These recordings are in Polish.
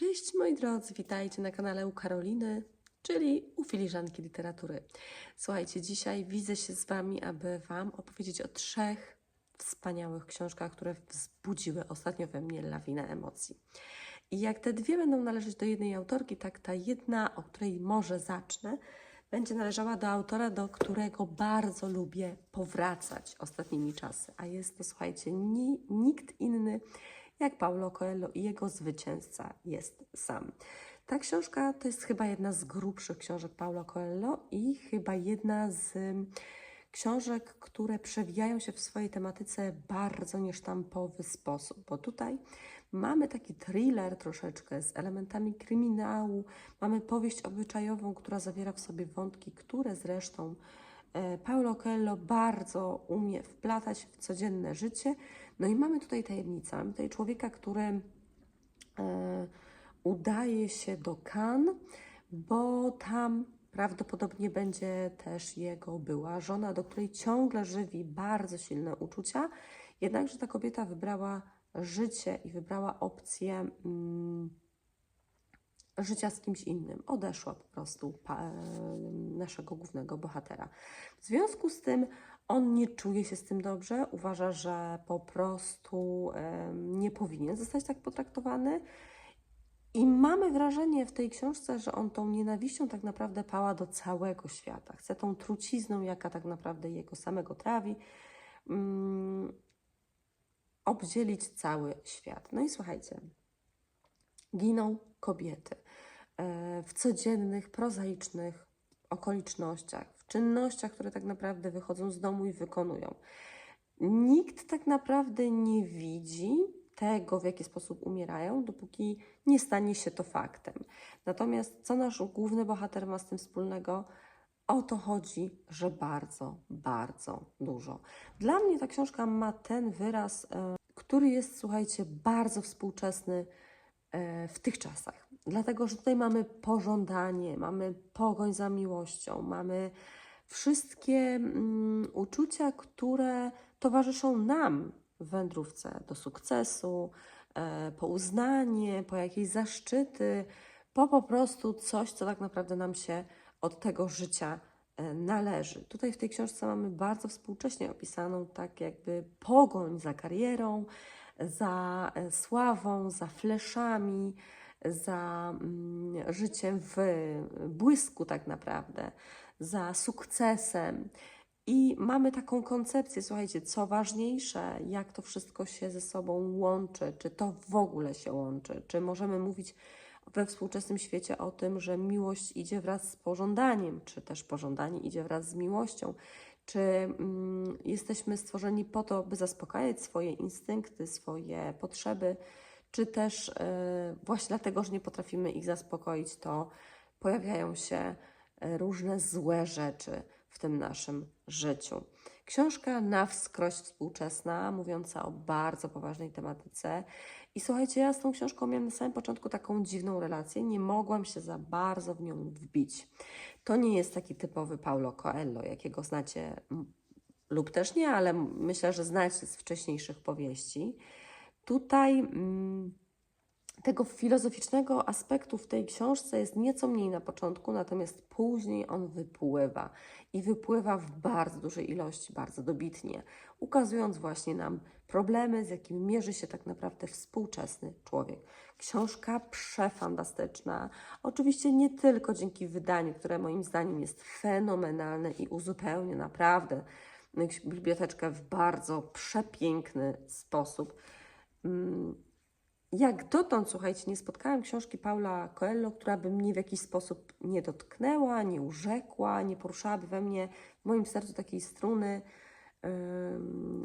Cześć moi drodzy, witajcie na kanale u Karoliny, czyli u filiżanki literatury. Słuchajcie, dzisiaj widzę się z Wami, aby Wam opowiedzieć o trzech wspaniałych książkach, które wzbudziły ostatnio we mnie lawinę emocji. I jak te dwie będą należeć do jednej autorki, tak ta jedna, o której może zacznę, będzie należała do autora, do którego bardzo lubię powracać ostatnimi czasy. A jest to, słuchajcie, ni, nikt inny jak Paulo Coelho i jego zwycięzca jest sam. Ta książka to jest chyba jedna z grubszych książek Paulo Coelho i chyba jedna z ym, książek, które przewijają się w swojej tematyce bardzo niesztampowy sposób, bo tutaj mamy taki thriller troszeczkę z elementami kryminału, mamy powieść obyczajową, która zawiera w sobie wątki, które zresztą e, Paulo Coelho bardzo umie wplatać w codzienne życie. No i mamy tutaj tajemnicę. Mamy tutaj człowieka, który e, udaje się do Cannes, bo tam prawdopodobnie będzie też jego była żona, do której ciągle żywi bardzo silne uczucia. Jednakże ta kobieta wybrała życie i wybrała opcję mm, życia z kimś innym. Odeszła po prostu pa, e, naszego głównego bohatera. W związku z tym on nie czuje się z tym dobrze, uważa, że po prostu nie powinien zostać tak potraktowany. I mamy wrażenie w tej książce, że on tą nienawiścią tak naprawdę pała do całego świata. Chce tą trucizną, jaka tak naprawdę jego samego trawi, mm, obdzielić cały świat. No i słuchajcie, giną kobiety e, w codziennych, prozaicznych okolicznościach, czynnościach, które tak naprawdę wychodzą z domu i wykonują. Nikt tak naprawdę nie widzi tego, w jaki sposób umierają, dopóki nie stanie się to faktem. Natomiast co nasz główny bohater ma z tym wspólnego? O to chodzi, że bardzo, bardzo dużo. Dla mnie ta książka ma ten wyraz, e, który jest, słuchajcie, bardzo współczesny e, w tych czasach. Dlatego, że tutaj mamy pożądanie, mamy pogoń za miłością, mamy wszystkie mm, uczucia, które towarzyszą nam w wędrówce do sukcesu, e, po uznanie, po jakieś zaszczyty, po po prostu coś, co tak naprawdę nam się od tego życia e, należy. Tutaj w tej książce mamy bardzo współcześnie opisaną tak jakby pogoń za karierą, za e, sławą, za fleszami, za mm, życiem w błysku tak naprawdę, za sukcesem. I mamy taką koncepcję, słuchajcie, co ważniejsze, jak to wszystko się ze sobą łączy, czy to w ogóle się łączy, czy możemy mówić we współczesnym świecie o tym, że miłość idzie wraz z pożądaniem, czy też pożądanie idzie wraz z miłością, czy mm, jesteśmy stworzeni po to, by zaspokajać swoje instynkty, swoje potrzeby, czy też y, właśnie dlatego, że nie potrafimy ich zaspokoić, to pojawiają się różne złe rzeczy w tym naszym życiu. Książka na wskroś współczesna, mówiąca o bardzo poważnej tematyce. I słuchajcie, ja z tą książką miałam na samym początku taką dziwną relację, nie mogłam się za bardzo w nią wbić. To nie jest taki typowy Paulo Coelho, jakiego znacie lub też nie, ale myślę, że znacie z wcześniejszych powieści. Tutaj mm, tego filozoficznego aspektu w tej książce jest nieco mniej na początku, natomiast później on wypływa i wypływa w bardzo dużej ilości, bardzo dobitnie, ukazując właśnie nam problemy, z jakimi mierzy się tak naprawdę współczesny człowiek. Książka przefantastyczna, oczywiście nie tylko dzięki wydaniu, które moim zdaniem jest fenomenalne i uzupełnia naprawdę biblioteczkę w bardzo przepiękny sposób. Jak dotąd, słuchajcie, nie spotkałam książki Paula Coelho, która by mnie w jakiś sposób nie dotknęła, nie urzekła, nie poruszałaby we mnie, w moim sercu takiej struny yy,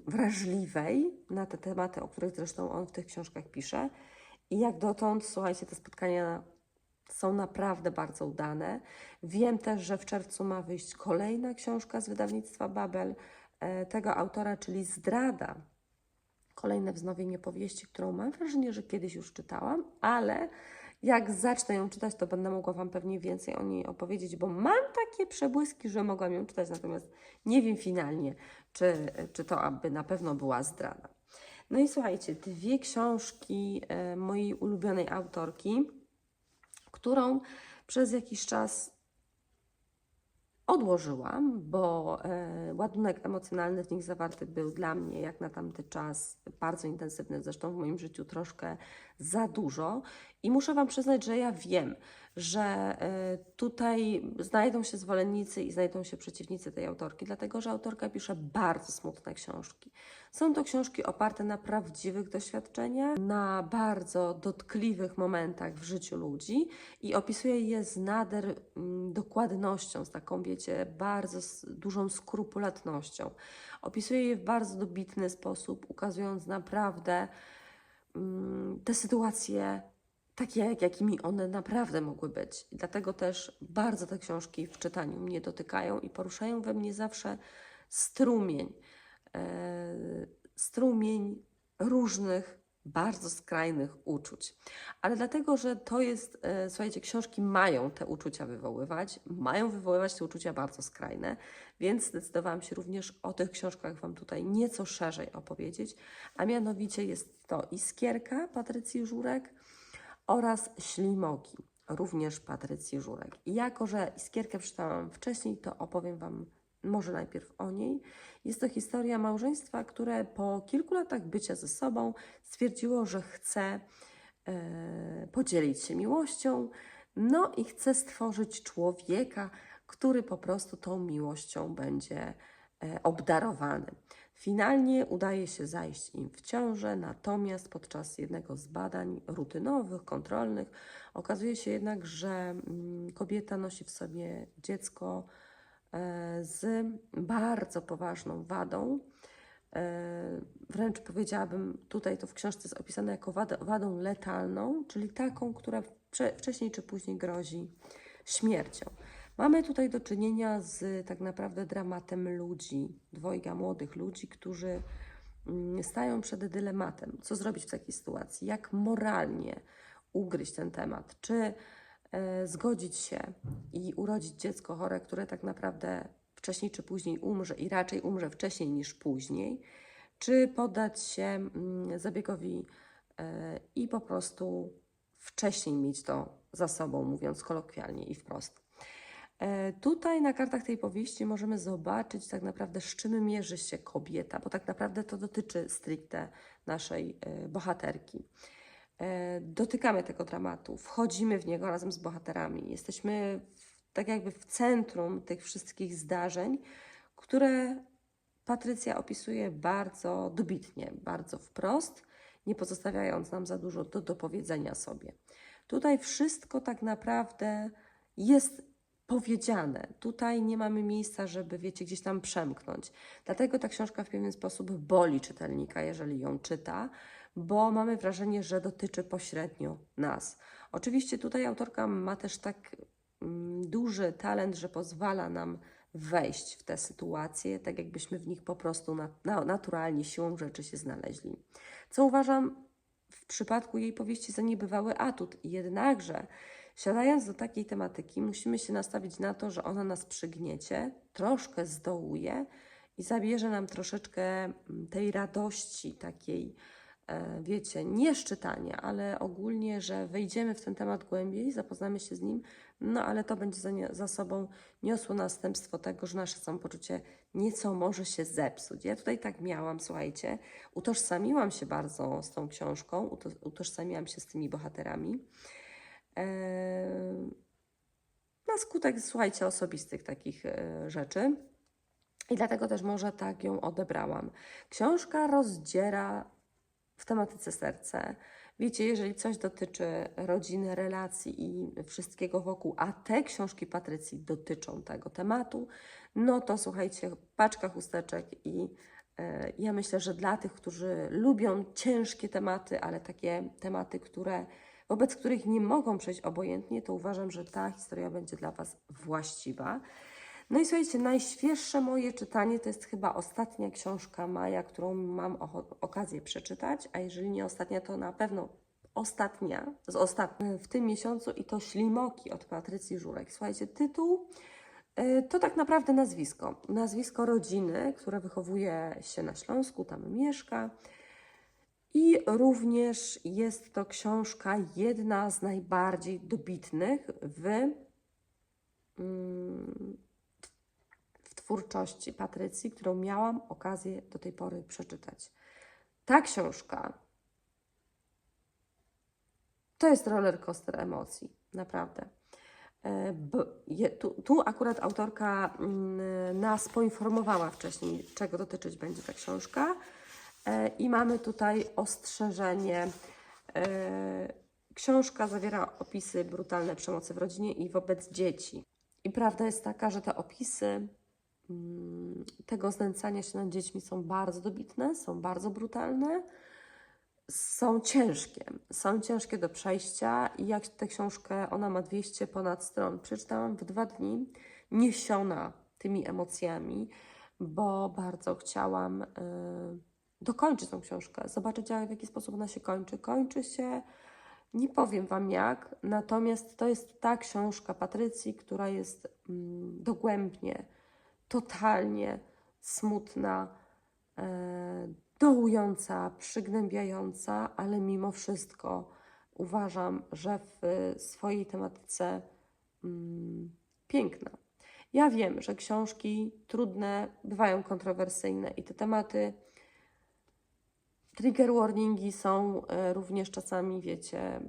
wrażliwej na te tematy, o których zresztą on w tych książkach pisze. I jak dotąd, słuchajcie, te spotkania są naprawdę bardzo udane. Wiem też, że w czerwcu ma wyjść kolejna książka z wydawnictwa Babel e, tego autora, czyli Zdrada kolejne wznowienie powieści, którą mam wrażenie, że kiedyś już czytałam, ale jak zacznę ją czytać, to będę mogła Wam pewnie więcej o niej opowiedzieć, bo mam takie przebłyski, że mogłam ją czytać, natomiast nie wiem finalnie, czy, czy to aby na pewno była zdrada. No i słuchajcie, dwie książki e, mojej ulubionej autorki, którą przez jakiś czas odłożyłam, bo e, ładunek emocjonalny w nich zawarty był dla mnie, jak na tamty czas, bardzo intensywny, zresztą w moim życiu troszkę za dużo. I muszę Wam przyznać, że ja wiem, że e, tutaj znajdą się zwolennicy i znajdą się przeciwnicy tej autorki, dlatego że autorka pisze bardzo smutne książki. Są to książki oparte na prawdziwych doświadczeniach, na bardzo dotkliwych momentach w życiu ludzi i opisuje je z nader mm, dokładnością, z taką, wiecie, bardzo dużą skrupulatnością. Opisuje je w bardzo dobitny sposób, ukazując naprawdę mm, te sytuacje takie, jak, jakimi one naprawdę mogły być. I dlatego też bardzo te książki w czytaniu mnie dotykają i poruszają we mnie zawsze strumień, e, strumień różnych, bardzo skrajnych uczuć. Ale dlatego, że to jest, e, słuchajcie, książki mają te uczucia wywoływać, mają wywoływać te uczucia bardzo skrajne, więc zdecydowałam się również o tych książkach Wam tutaj nieco szerzej opowiedzieć, a mianowicie jest to Iskierka Patrycji Żurek, oraz Ślimoki, również Patrycji Żurek. I jako, że Iskierkę przeczytałam wcześniej, to opowiem Wam może najpierw o niej. Jest to historia małżeństwa, które po kilku latach bycia ze sobą stwierdziło, że chce e, podzielić się miłością, no i chce stworzyć człowieka, który po prostu tą miłością będzie e, obdarowany. Finalnie udaje się zajść im w ciążę, natomiast podczas jednego z badań rutynowych, kontrolnych, okazuje się jednak, że mm, kobieta nosi w sobie dziecko e, z bardzo poważną wadą. E, Wręcz powiedziałabym, tutaj to w książce jest opisane jako wadą letalną, czyli taką, która wcze- wcześniej czy później grozi śmiercią. Mamy tutaj do czynienia z tak naprawdę dramatem ludzi, dwojga młodych ludzi, którzy mm, stają przed dylematem, co zrobić w takiej sytuacji, jak moralnie ugryźć ten temat, czy e, zgodzić się i urodzić dziecko chore, które tak naprawdę wcześniej czy później umrze i raczej umrze wcześniej niż później, czy poddać się mm, zabiegowi e, i po prostu wcześniej mieć to za sobą, mówiąc kolokwialnie i wprost. E, Tutaj na kartach tej powieści możemy zobaczyć tak naprawdę, z czym mierzy się kobieta, bo tak naprawdę to dotyczy stricte naszej e, bohaterki. E, Dotykamy tego dramatu, wchodzimy w niego razem z bohaterami. Jesteśmy w, tak jakby w centrum tych wszystkich zdarzeń, które Patrycja opisuje bardzo dobitnie, bardzo wprost, nie pozostawiając nam za dużo do dopowiedzenia sobie. Tutaj wszystko tak naprawdę jest powiedziane. Tutaj nie mamy miejsca, żeby, wiecie, gdzieś tam przemknąć. Dlatego ta książka w pewien sposób boli czytelnika, jeżeli ją czyta, bo mamy wrażenie, że dotyczy pośrednio nas. Oczywiście tutaj autorka ma też tak mm, duży talent, że pozwala nam wejść w te sytuacje, tak jakbyśmy w nich po prostu na, na, naturalnie siłą rzeczy się znaleźli. Co uważam w przypadku jej powieści za niebywały atut. Jednakże, siadając do takiej tematyki, musimy się nastawić na to, że ona nas przygniecie, troszkę zdołuje i zabierze nam troszeczkę mm, tej radości takiej, e, wiecie, nie szczytania, ale ogólnie, że wejdziemy w ten temat głębiej, zapoznamy się z nim, no ale to będzie za, za sobą niosło następstwo tego, że nasze samopoczucie nieco może się zepsuć. Ja tutaj tak miałam, słuchajcie, utożsamiłam się bardzo z tą książką, uto, utożsamiłam się z tymi bohaterami. Na skutek, słuchajcie, osobistych takich e, rzeczy. I dlatego też może tak ją odebrałam. Książka rozdziera w tematyce serce. Wiecie, jeżeli coś dotyczy rodziny, relacji i wszystkiego wokół, a te książki Patrycji dotyczą tego tematu, no to słuchajcie, paczka chusteczek i e, ja myślę, że dla tych, którzy lubią ciężkie tematy, ale takie tematy, które, wobec których nie mogą przejść obojętnie, to uważam, że ta historia będzie dla Was właściwa. No i słuchajcie, najświeższe moje czytanie to jest chyba ostatnia książka Maja, którą mam okazję przeczytać, a jeżeli nie ostatnia, to na pewno ostatnia, z ostatnich w tym miesiącu i to Ślimoki od Patrycji Żurek. Słuchajcie, tytuł y, to tak naprawdę nazwisko. Nazwisko rodziny, która wychowuje się na Śląsku, tam mieszka. I również jest to książka jedna z najbardziej dobitnych w, mm, w twórczości Patrycji, którą miałam okazję do tej pory przeczytać. Ta książka to jest roller coaster emocji, naprawdę. E, Tu, tu akurat autorka mm, nas poinformowała wcześniej, czego dotyczyć będzie ta książka. E, I mamy tutaj ostrzeżenie. E, Książka zawiera opisy brutalnej przemocy w rodzinie i wobec dzieci. I prawda jest taka, że te opisy mm, tego znęcania się nad dziećmi są bardzo dobitne, są bardzo brutalne, są ciężkie. Są ciężkie do przejścia i jak tę książkę, ona ma 200 ponad stron, przeczytałam w dwa dni, niesiona tymi emocjami, bo bardzo chciałam y, dokończyć tą książkę, zobaczyć jak, w jaki sposób ona się kończy. Kończy się, nie powiem Wam jak, natomiast to jest ta książka Patrycji, która jest mm, dogłębnie, totalnie smutna, e, dołująca, przygnębiająca, ale mimo wszystko uważam, że w swojej tematyce mm, piękna. Ja wiem, że książki trudne bywają kontrowersyjne i te tematy, trigger warningi są e, również czasami, wiecie,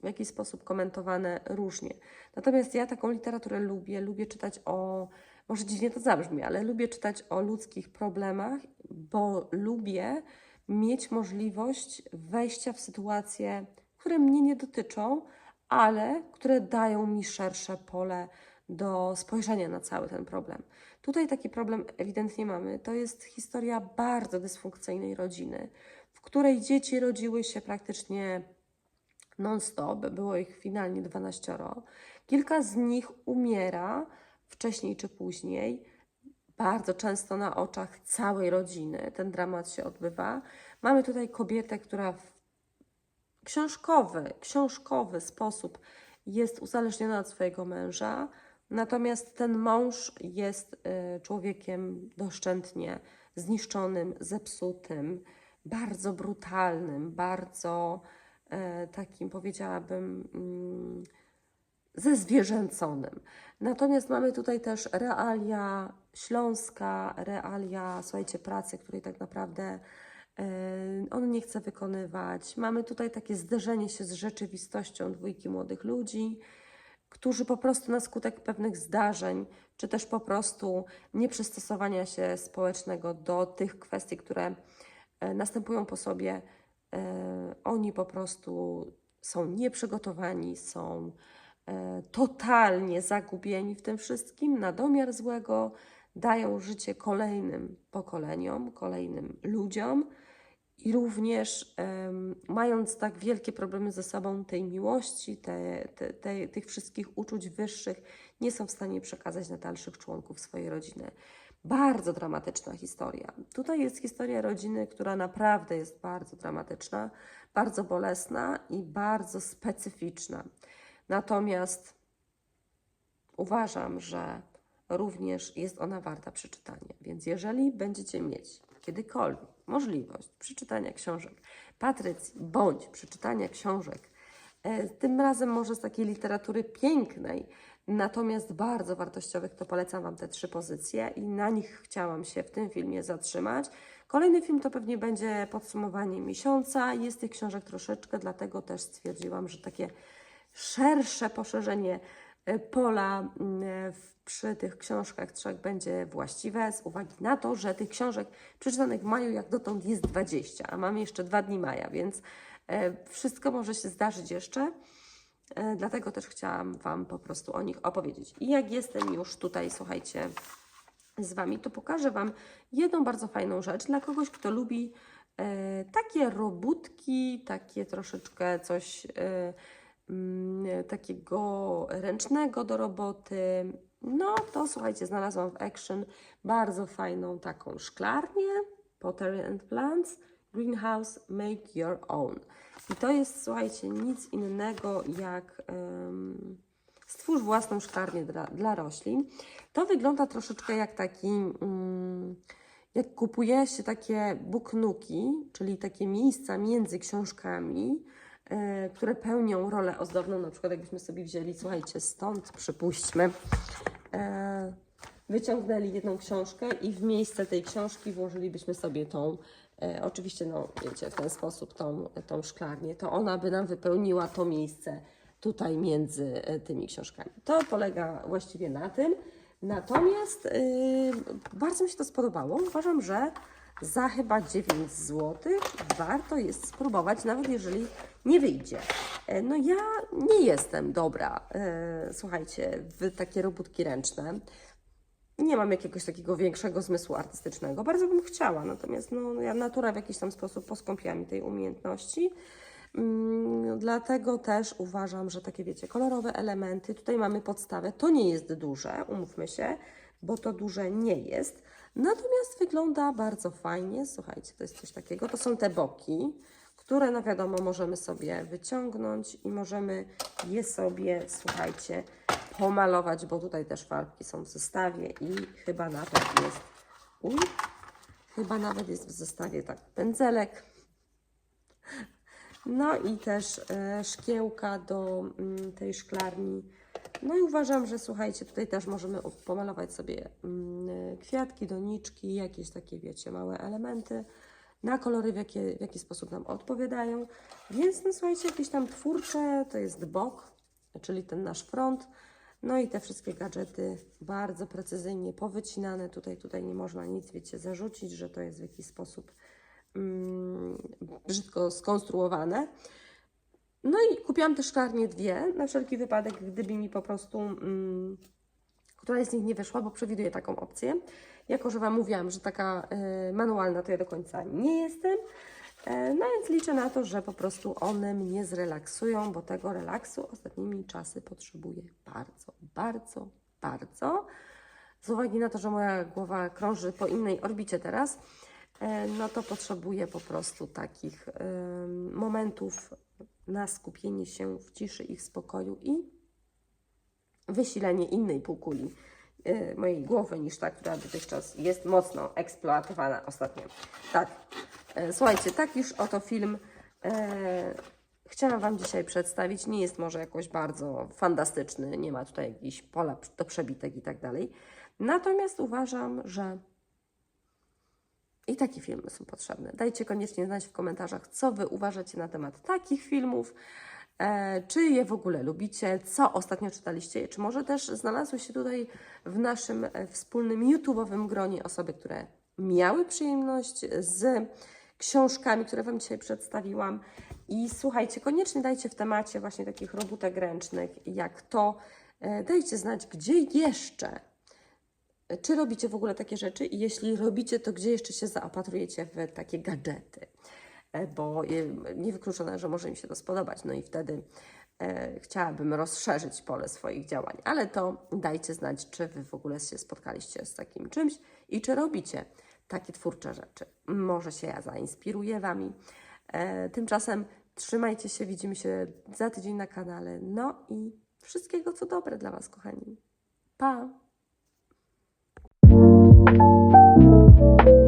w jakiś sposób komentowane różnie. Natomiast ja taką literaturę lubię, lubię czytać o, może dziwnie to zabrzmi, ale lubię czytać o ludzkich problemach, bo lubię mieć możliwość wejścia w sytuacje, które mnie nie dotyczą, ale które dają mi szersze pole do spojrzenia na cały ten problem. Tutaj taki problem ewidentnie mamy. To jest historia bardzo dysfunkcyjnej rodziny, w której dzieci rodziły się praktycznie non-stop, było ich finalnie 12. Kilka z nich umiera wcześniej czy później, bardzo często na oczach całej rodziny. Ten dramat się odbywa. Mamy tutaj kobietę, która w książkowy, książkowy sposób jest uzależniona od swojego męża, natomiast ten mąż jest y, człowiekiem doszczętnie zniszczonym, zepsutym, bardzo brutalnym, bardzo e, takim powiedziałabym mm, zezwierzęconym. Natomiast mamy tutaj też realia Śląska, realia, słuchajcie, pracy, której tak naprawdę e, on nie chce wykonywać. Mamy tutaj takie zderzenie się z rzeczywistością dwójki młodych ludzi, którzy po prostu na skutek pewnych zdarzeń, czy też po prostu nieprzystosowania się społecznego do tych kwestii, które e, następują po sobie, e, oni po prostu są nieprzygotowani, są e, totalnie zagubieni w tym wszystkim, na domiar złego, dają życie kolejnym pokoleniom, kolejnym ludziom i również em, mając tak wielkie problemy ze sobą, tej miłości, te, te, te, tych wszystkich uczuć wyższych, nie są w stanie przekazać na dalszych członków swojej rodziny. Bardzo dramatyczna historia. Tutaj jest historia rodziny, która naprawdę jest bardzo dramatyczna, bardzo bolesna i bardzo specyficzna. Natomiast uważam, że również jest ona warta przeczytania. Więc jeżeli będziecie mieć kiedykolwiek możliwość przeczytania książek Patrycji bądź przeczytania książek, e, tym razem może z takiej literatury pięknej, natomiast bardzo wartościowych, to polecam Wam te trzy pozycje i na nich chciałam się w tym filmie zatrzymać. Kolejny film to pewnie będzie podsumowanie miesiąca. Jest tych książek troszeczkę, dlatego też stwierdziłam, że takie szersze poszerzenie pola mm, w, przy tych książkach trzech będzie właściwe z uwagi na to, że tych książek przeczytanych w maju jak dotąd jest 20, a mamy jeszcze dwa dni maja, więc e, wszystko może się zdarzyć jeszcze. E, Dlatego też chciałam Wam po prostu o nich opowiedzieć. I jak jestem już tutaj, słuchajcie, z Wami, to pokażę Wam jedną bardzo fajną rzecz dla kogoś, kto lubi e, takie robótki, takie troszeczkę coś e, takiego ręcznego do roboty. No to słuchajcie, znalazłam w Action bardzo fajną taką szklarnię, Pottery and Plants, Greenhouse Make Your Own. I to jest, słuchajcie, nic innego jak em, stwórz własną szklarnię dla, dla roślin. To wygląda troszeczkę jak taki, mm, jak kupuje się takie buknuki, czyli takie miejsca między książkami, które pełnią rolę ozdobną, na przykład jakbyśmy sobie wzięli, słuchajcie, stąd przypuśćmy, e, wyciągnęli jedną książkę i w miejsce tej książki włożylibyśmy sobie tą, e, oczywiście, no wiecie, w ten sposób tą, tą szklarnię, to ona by nam wypełniła to miejsce tutaj między e, tymi książkami. To polega właściwie na tym. Natomiast yy, bardzo mi się to spodobało. Uważam, że za chyba 9 zł warto jest spróbować, nawet jeżeli nie wyjdzie. E, No ja nie jestem dobra, e, słuchajcie, w takie robótki ręczne. Nie mam jakiegoś takiego większego zmysłu artystycznego. Bardzo bym chciała, natomiast no, ja natura w jakiś tam sposób poskąpiła mi tej umiejętności. Mm, Dlatego też uważam, że takie, wiecie, kolorowe elementy, tutaj mamy podstawę, to nie jest duże, umówmy się, bo to duże nie jest, natomiast wygląda bardzo fajnie, słuchajcie, to jest coś takiego, to są te boki, które, no wiadomo, możemy sobie wyciągnąć i możemy je sobie, słuchajcie, pomalować, bo tutaj też farbki są w zestawie i chyba nawet jest, uj, chyba nawet jest w zestawie tak pędzelek, no i też e, szkiełka do mm, tej szklarni. No i uważam, że słuchajcie, tutaj też możemy pomalować sobie mm, kwiatki, doniczki, jakieś takie, wiecie, małe elementy na kolory, w, jakie, w jaki sposób nam odpowiadają. Więc no słuchajcie, jakieś tam twórcze, to jest bok, czyli ten nasz front. No i te wszystkie gadżety bardzo precyzyjnie powycinane. Tutaj, tutaj nie można nic, wiecie, zarzucić, że to jest w jakiś sposób mm, brzydko skonstruowane. No i kupiłam te szklarnie dwie, na wszelki wypadek, gdyby mi po prostu mm, któraś z nich nie wyszła, bo przewiduję taką opcję. Jako, że Wam mówiłam, że taka e, manualna to ja do końca nie jestem, e, no więc liczę na to, że po prostu one mnie zrelaksują, bo tego relaksu ostatnimi czasy potrzebuję bardzo, bardzo, bardzo. Z uwagi na to, że moja głowa krąży po innej orbicie teraz, e, no to potrzebuję po prostu takich momentów na skupienie się w ciszy i w spokoju i wysilenie innej półkuli e, mojej głowy niż ta, która dotychczas jest mocno eksploatowana ostatnio. Tak, e, słuchajcie, tak już oto film e, chciałam Wam dzisiaj przedstawić. Nie jest może jakoś bardzo fantastyczny, nie ma tutaj jakichś pola do przebitek i tak dalej. Natomiast uważam, że i takie filmy są potrzebne. Dajcie koniecznie znać w komentarzach, co Wy uważacie na temat takich filmów. E, czy je w ogóle lubicie? Co ostatnio czytaliście? Czy może też znalazły się tutaj w naszym e, wspólnym YouTube'owym gronie osoby, które miały przyjemność z książkami, które Wam dzisiaj przedstawiłam? I słuchajcie, koniecznie dajcie w temacie właśnie takich robótek ręcznych, jak to. E, Dajcie znać, gdzie jeszcze czy robicie w ogóle takie rzeczy i jeśli robicie, to gdzie jeszcze się zaopatrujecie w takie gadżety? E, Bo niewykluczone, że może mi się to spodobać, no i wtedy e, chciałabym rozszerzyć pole swoich działań, ale to dajcie znać, czy Wy w ogóle się spotkaliście z takim czymś i czy robicie takie twórcze rzeczy. Może się ja zainspiruję Wami. E, Tymczasem trzymajcie się, widzimy się za tydzień na kanale. No i wszystkiego co dobre dla Was, kochani. Pa! Thank you.